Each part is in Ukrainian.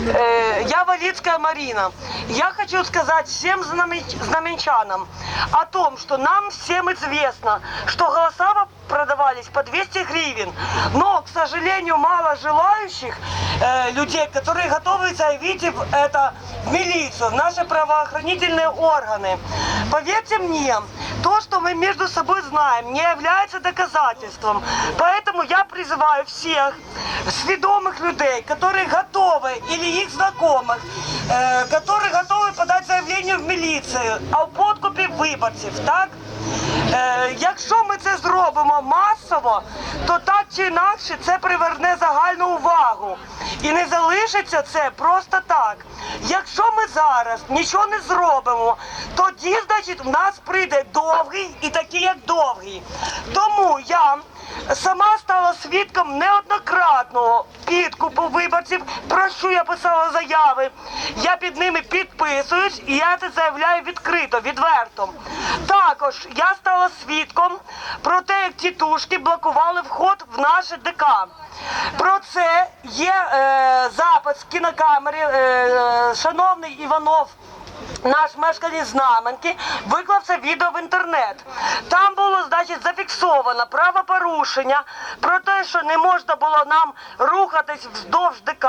Э, Я Валицкая Марина. Я хочу сказать всем знамен- знаменчанам о том, что нам всем известно, что голоса продавались по 200 гривен. Но, к сожалению, мало желающих э, людей, которые готовы заявить в- это в милицию, в наши правоохранительные органы. Поверьте мне, то, что мы между собой знаем, не является доказательством. Поэтому я призываю всех сведомых людей, которые готовы, или их знакомых, э, которые готовы подать заявление в міліцію о подкупі виборців, так? Е, якщо ми це зробимо масово, то так чи інакше це приверне загальну увагу. І не залишиться це просто так. Якщо ми зараз нічого не зробимо, тоді, значить, в нас прийде довгий і такий, як довгий. Тому я сама стала свідком неоднократного підкупу виборців, про що я писала заяви. Я під ними підписуюсь і я це заявляю відкрито, відверто. Також я стала свідком про те, як тітушки блокували вход в наше ДК. Про це є е, запис кінокамери. Е, е, шановний Іванов наш мешканець знаменки виклав це відео в інтернет. Там було, значить, зафіксовано правопорушення про те, що не можна було нам рухатись вздовж ДК.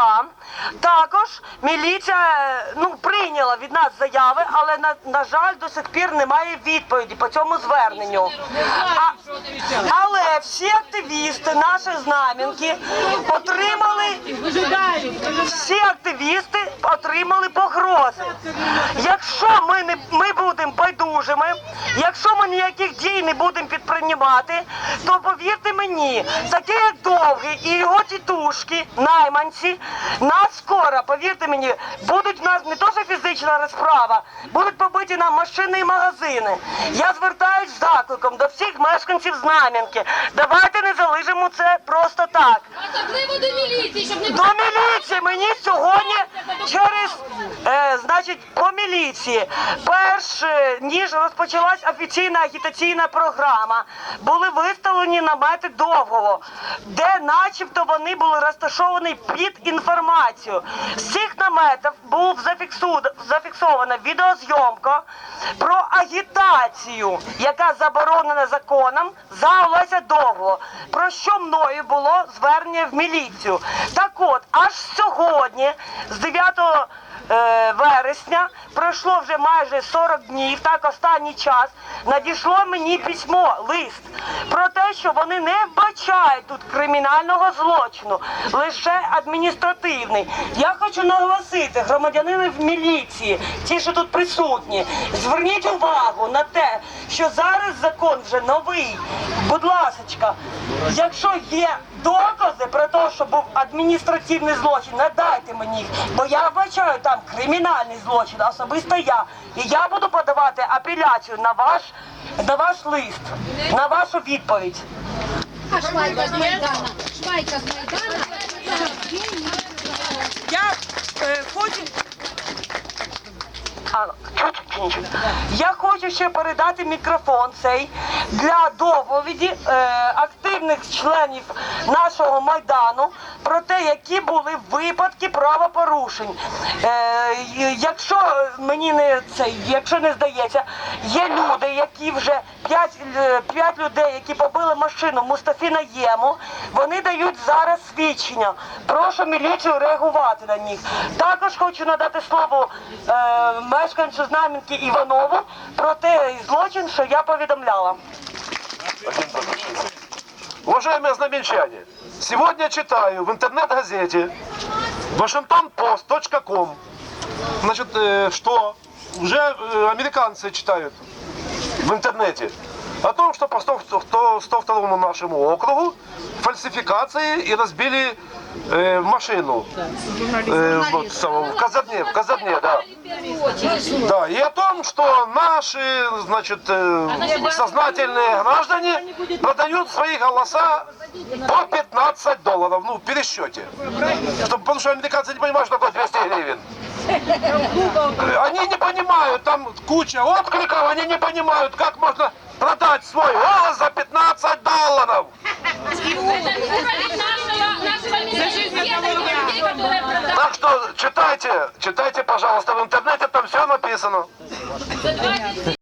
Також міліція е, ну, прийняла від нас заяви, але на, на жаль, до сих пір немає відповіді по цьому зверненню. А, але всі активісти нашої знам'янки отримали всі активісти отримали погрози. Якщо ми не ми будемо байдужими, якщо ми ніяких дій не будемо підприймати, то повірте мені, такі як довгі і його тітушки, найманці, нас скоро, повірте мені, будуть нас не то, що фізична розправа, будуть побиті нам машини і магазини. Я звертаюсь закликом до всіх мешканців Знам'янки. Давайте не залишимо це просто так. Особливо до міліції, щоб не До міліції! Мені сьогодні через е, значить по міліції, перш ніж розпочалась офіційна агітаційна програма, були виставлені намети довгого, де начебто вони були розташовані під інформацію. З цих наметів був зафіксована відеозйомка про агітацію, яка заборонена законом за Олеся Довго, про що мною було звернення в міліцію. Так от, аж сьогодні, з 9 е, вересня, пройшло вже майже 40 днів, так останній час, надійшло мені письмо, лист про те, що вони не вбачають тут кримінального злочину, лише адміністративний. Я хочу наголосити, громадянини в міліції, ті, що тут присутні, зверніть увагу на те, що зараз закон вже новий. Будь ласочка, якщо є докази про те, що був адміністративний злочин, надайте мені їх, бо я вбачаю там кримінальний злочин, особисто я. І я буду подавати апеляцію на ваш, на ваш лист, на вашу відповідь. А швайка з Майдана. Швайка з Майдана. Я е, хочу. Я хочу ще передати мікрофон цей для доповіді е, активних членів нашого майдану про те, які були випадки правопорушень. Е, якщо мені не це, якщо не здається, є люди, які вже п'ять е, п'ять людей, які побили машину Мустафі Наєму, вони дають зараз свідчення. Прошу міліцію реагувати на них. Також хочу надати слово е, мешканцю Знам'янки Іванову про той злочин, що я повідомляла. Уважаемые знаменчане, сегодня читаю в интернет-газете washingtonpost.com, значит, э, что уже э, американцы читают в интернете о том, что по 100 100 102 нашему округу фальсификации и разбили э, машину. Э, вот, самого- в Казадне, в Казадне, да. Да, и о том, что наши, значит, э, сознательные граждане продают свои голоса по 15 долларов, ну, в пересчете. Что- Потому что американцы не понимают, что такое 200 гривен. Они не понимают, там куча откликов, они не понимают, как можно продать свой голос за 15 долларов. Так что читайте, читайте, пожалуйста, в интернете там все написано. за 20